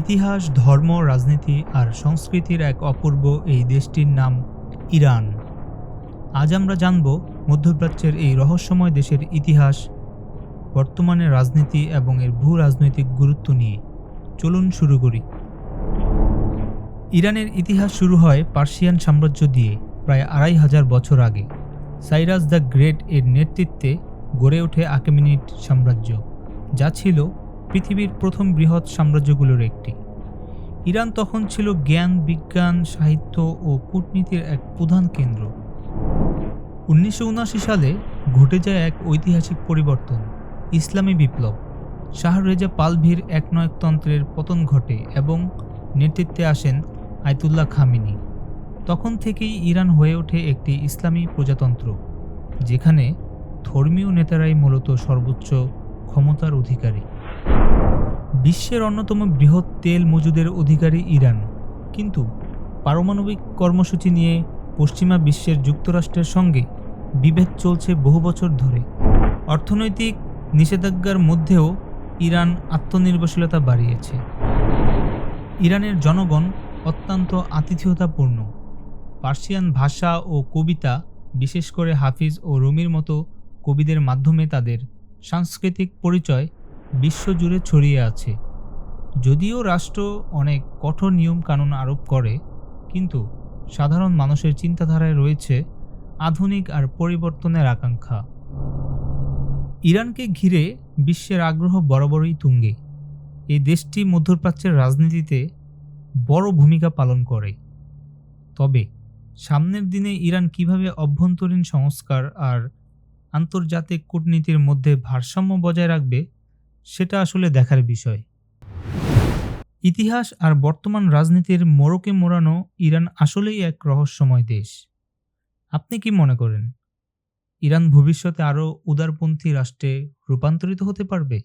ইতিহাস, ধর্ম, রাজনীতি আর সংস্কৃতির এক অপূর্ব এই দেশটির নাম ইরান। আজ আমরা জানব মধ্যপ্রাচ্যের এই রহস্যময় দেশের ইতিহাস, বর্তমানে রাজনীতি এবং এর ভূ রাজনৈতিক গুরুত্ব নিয়ে। চলুন শুরু করি। ইরানের ইতিহাস শুরু হয় পার্সিয়ান সাম্রাজ্য দিয়ে, প্রায় আড়াই হাজার বছর আগে। সাইরাস দ্য গ্রেট এর নেতৃত্বে গড়ে ওঠে আকেমিনিট সাম্রাজ্য, যা ছিল পৃথিবীর প্রথম বৃহৎ সাম্রাজ্যগুলোর একটি। ইরান তখন ছিল জ্ঞান, বিজ্ঞান, সাহিত্য ও কূটনীতির এক প্রধান কেন্দ্র। উনিশশো সালে ঘটে যায় এক ঐতিহাসিক পরিবর্তন, ইসলামী বিপ্লব। শাহ রেজা পালভির একনয়কতন্ত্রের পতন ঘটে এবং নেতৃত্বে আসেন আয়তুল্লাহ খামিনি। তখন থেকেই ইরান হয়ে ওঠে একটি ইসলামী প্রজাতন্ত্র, যেখানে ধর্মীয় নেতারাই মূলত সর্বোচ্চ ক্ষমতার অধিকারী। বিশ্বের অন্যতম বৃহৎ তেল মজুদের অধিকারী ইরান। কিন্তু পারমাণবিক কর্মসূচি নিয়ে পশ্চিমা বিশ্বের যুক্তরাষ্ট্রের সঙ্গে বিভেদ চলছে বহু বছর ধরে। অর্থনৈতিক নিষেধাজ্ঞার মধ্যেও ইরান আত্মনির্ভরশীলতা বাড়িয়েছে। ইরানের জনগণ অত্যন্ত আতিথেয়তাপূর্ণ। পার্সিয়ান ভাষা ও কবিতা, বিশেষ করে হাফিজ ও রুমির মতো কবিদের মাধ্যমে তাদের সাংস্কৃতিক পরিচয় বিশ্বজুড়ে ছড়িয়ে আছে। যদিও রাষ্ট্র অনেক কঠোর নিয়ম কানুন আরোপ করে, কিন্তু সাধারণ মানুষের চিন্তাধারায় রয়েছে আধুনিক আর পরিবর্তনের আকাঙ্ক্ষা। ইরানকে ঘিরে বিশ্বের আগ্রহ বরাবরই তুঙ্গে। এই দেশটি মধ্যপ্রাচ্যের রাজনীতিতে বড় ভূমিকা পালন করে। তবে সামনের দিনে ইরান কীভাবে অভ্যন্তরীণ সংস্কার আর আন্তর্জাতিক কূটনীতির মধ্যে ভারসাম্য বজায় রাখবে সেটা আসলে দেখার বিষয়। ইতিহাস আর বর্তমান রাজনীতির মোড়কে মোড়ানো ইরান আসলেই এক রহস্যময় দেশ। আপনি কি মনে করেন, ইরান ভবিষ্যতে আরও উদারপন্থী রাষ্ট্রে রূপান্তরিত হতে পারবে?